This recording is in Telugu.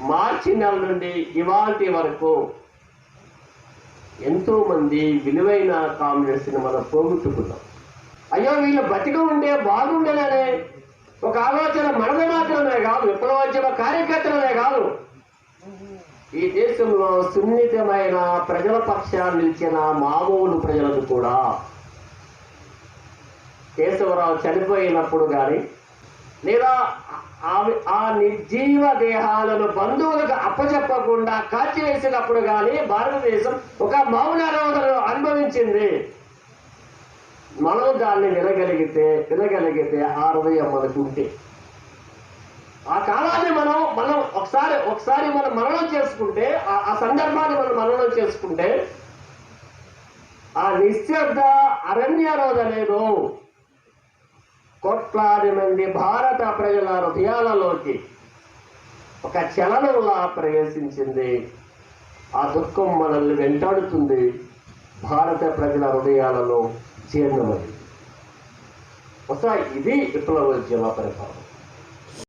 మార్చి నెల నుండి ఇవాల్టి వరకు ఎంతో మంది విలువైన కామ్రేడ్స్ని మనం పోగొట్టుకున్నాం అయ్యో వీళ్ళు బతికి ఉంటే బాగుండేననే ఒక ఆలోచన మనది మాత్రమే కాదు విప్లవోద్యమ కార్యకర్తలనే కాదు. ఈ దేశంలో సున్నితమైన ప్రజల పక్షాన్ని నిలిచిన మామూలు ప్రజలకు కూడా కేశవరావు చనిపోయినప్పుడు కానీ లేదా ఆ- ఆ నిర్జీవ దేహాలను బంధువులకు అప్పచెప్పకుండా కాల్చివేసినప్పుడు కానీ భారతదేశం ఒక మౌన రోధను అనుభవించింది. మనం దాన్ని వినగలిగితే వినగలిగితే ఆ హృదయం మనకు ఉంటే. ఆ కాలాన్ని మనం మనం ఒకసారి ఒకసారి మనం మననం చేసుకుంటే ఆ- ఆ సందర్భాన్ని మనం మననం చేసుకుంటే ఆ నిశ్శబ్ద అరణ్య రోధనేదో కోట్లాది మంది భారత ప్రజల హృదయాలలోకి ఒక చలనంలా ప్రవేశించింది. ఆ దుఃఖం మనల్ని వెంటాడుతుంది. భారత ప్రజల హృదయాలలో జీర్ణమైంది ఒక ఇది విప్లవోద్యమ పరిపాలన.